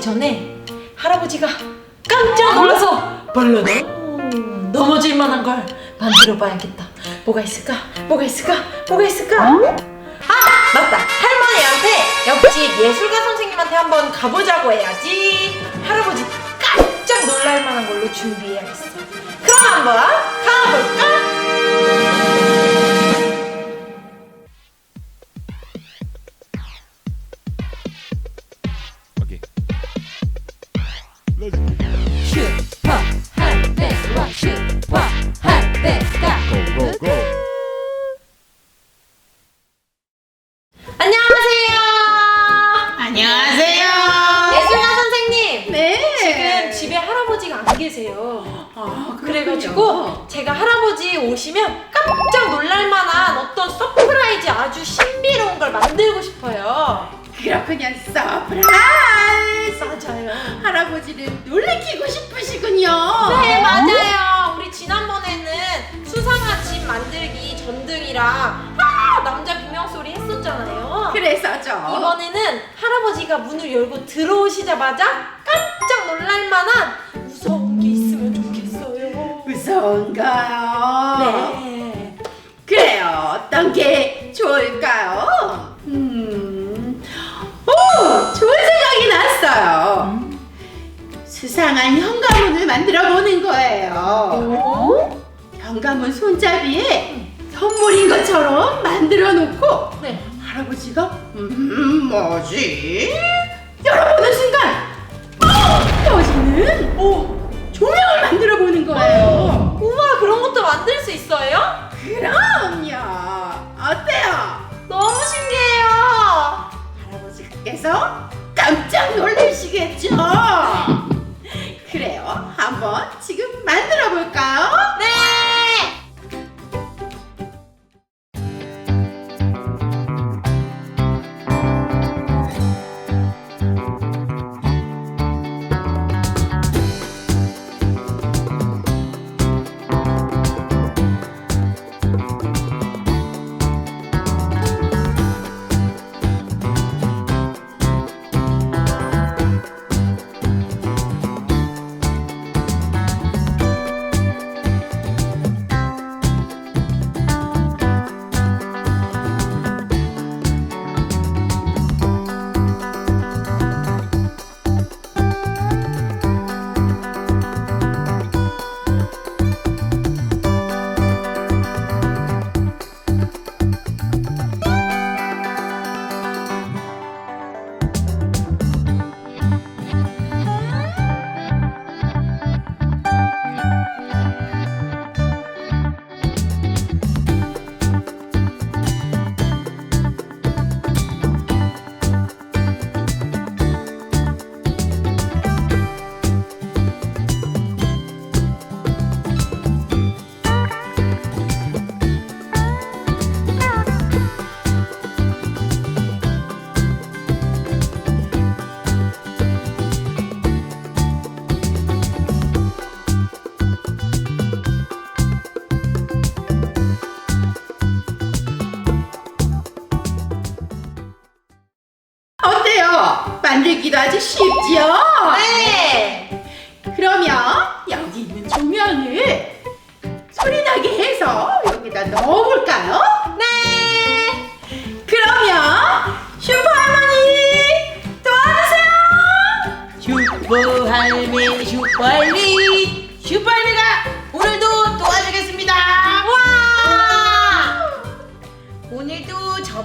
전에 할아버지가 깜짝 놀라서 벌러덩 넘어질 만한 걸 만들어 봐야겠다. 뭐가 있을까? 뭐가 있을까? 뭐가 있을까? 아 맞다 할머니한테 옆집 예술가 선생님한테 한번 가보자고 해야지. 할아버지 깜짝 놀랄 만한 걸로 준비해야겠어. 그럼 한번 가볼까? 계세요. 아, 그래가지고 제가 할아버지 오시면 깜짝 놀랄만한 어떤 서프라이즈 아주 신비로운 걸 만들고 싶어요. 그렇군요. 서프라이즈. 맞아요. 할아버지를 놀래키고 싶으시군요. 네 맞아요. 우리 지난번에는 수상한 집 만들기 전등이랑 아, 남자 비명 소리 했었잖아요. 그래서죠. 이번에는 할아버지가 문을 열고 들어오시자마자 깜짝 놀랄만한 무서운가요? 네. 그래요. 어떤 게 좋을까요? 음. 오, 좋은 생각이 났어요. 수상한 현관문을 만들어 보는 거예요. 현관문 손잡이에 선물인 것처럼 만들어 놓고 네. 할아버지가 음 뭐지? 열어보는 순간 어! 터지는 오, 만들 수 있어요? 그럼요. 어때요? 너무 신기해요. 할아버지께서 깜짝 놀라시겠죠? 그래요. 한번 지금 만들어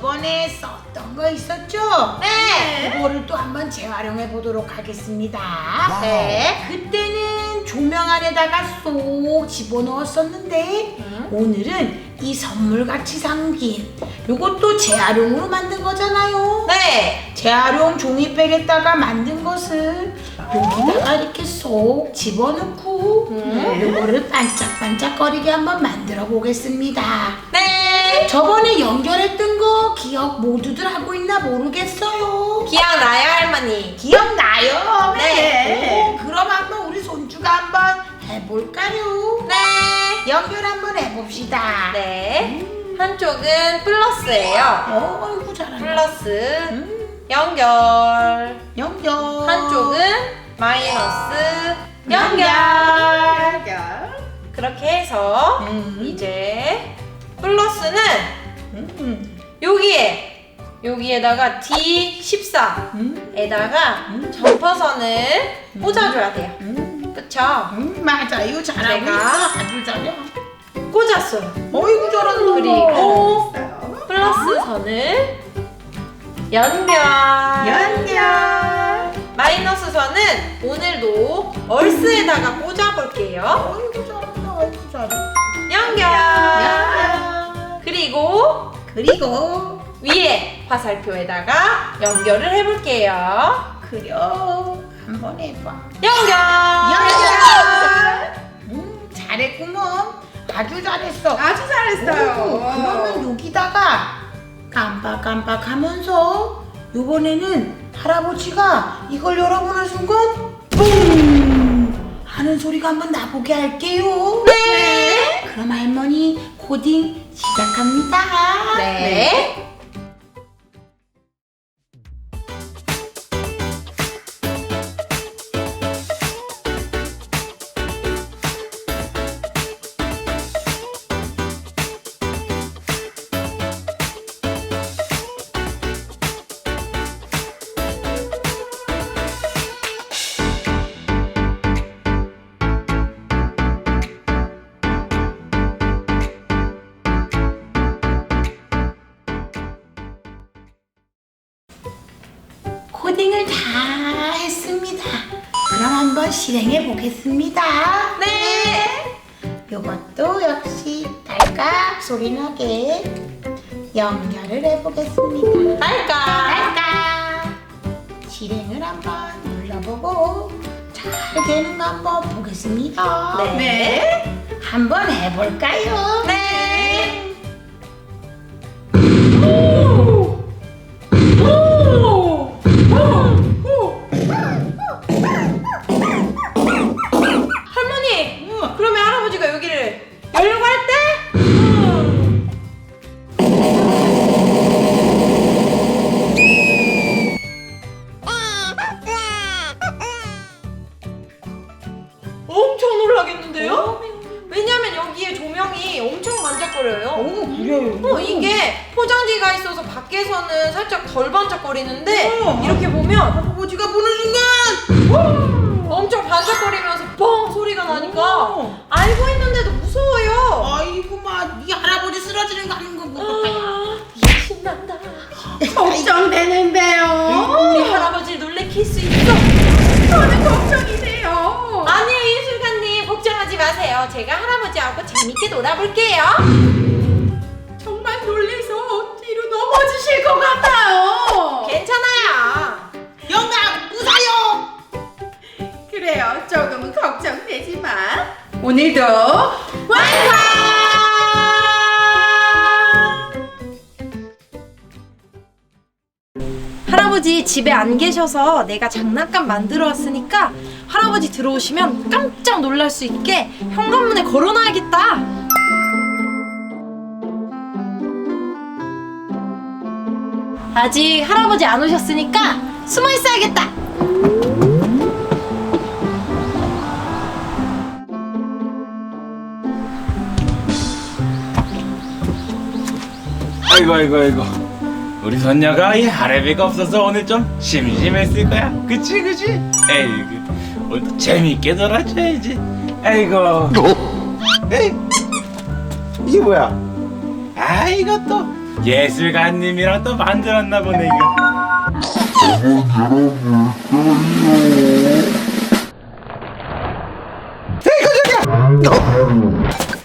저번에 썼던 거 있었죠? 네. 그거를 또 한번 재활용해 보도록 하겠습니다 네. 그때는 조명 안에다가 쏙 집어넣었었는데 오늘은 이 선물같이 생긴 요것도 재활용으로 만든 거잖아요 네. 재활용 종이백에다가 만든 것을 여기다가 이렇게 쏙 집어넣고 음. 요거를 반짝반짝거리게 한번 만들어 보겠습니다. 네. 저번에 연결했던 거 기억 모두들 하고 있나 모르겠어요. 기억나요 할머니? 기억나요? 네. 오, 그럼 한번 우리 손주가 한번 해볼까요? 네. 연결 한번 해봅시다. 네. 한쪽은 플러스예요. 어, 아이고 잘한다. 플러스. 음, 연결. 연결. 한쪽은 마이너스 연결. 연결. 그렇게 해서 음. 이제 플러스는 음. 여기에 여기에다가 D14에다가 음. 점퍼선을 꽂아줘야 돼요. 음. 그쵸? 음, 맞아요. 잘하고 내가 있어. 아주 잘해. 꽂았어요. 어이구 잘한다. 그리고 잘했어요. 플러스 선을 연결. 연결. 마이너스 선은 오늘도 얼스에다가 꽂아볼게요. 어이구 잘한다. 어이구 잘해. 그리고 그리고 위에 화살표에다가 연결을 해볼게요. 그려 한번 해봐. 연결. 연결. 음, 잘했구먼. 아주 잘했어. 아주 잘했어요. 오, 그러면 여기다가 깜빡깜빡하면서 이번에는 할아버지가 이걸 열어보는 순간 뿡 하는 소리가 한번 나보게 할게요. 네. 그럼 할머니 코딩 시작합니다. 네. 코 실행해 보겠습니다. 네. 이것도 역시 딸깍 소리 나게 연결을 해 보겠습니다. 딸까. 딸깍 실행을 한번 눌러보고 잘 되는 거 한번 보겠습니다. 네. 네. 한번 해볼까요? 네. 반짝거려요. 오 그래요. 어, 이게 포장지가 있어서 밖에서는 살짝 덜 반짝거리는데 어. 이렇게 보면 아버지가 보는 순간 엄청 반짝거리면서 뻥 소리가 나니까 어. 알고 있는데도 무서워요. 아이고 막이 할아버지 쓰러지는 거 하는 거 보고 아, 이제 신난다. 걱정되는데요. 우리 할아버지 놀래킬 수 있어. 저는 걱정 제가 할아버지하고 재밌게 놀아볼게요. 정말 놀래서 뒤로 넘어지실 것 같아요. 괜찮아요. 영감 무사요. 그래요. 조금은 걱정되지만 오늘도 완성! 할아버지 집에 안 계셔서 내가 장난감 만들어 왔으니까 할아버지 들어오시면 깜짝 놀랄 수 있게 현관문에 걸어놔야겠다. 아직 할아버지 안 오셨으니까 숨어 있어야겠다. 아이고 아이고 아이고 우리 손녀가 이 할애비가 없어서 오늘 좀 심심했을 거야 그치 그치 에이구 뭐 어, 재밌게 놀아줘야지. 아이고. 에이, 이게 뭐야? 아 이것도 예술가님이랑 또 만들었나 보네 이거. 네, 그 에이, 거저야.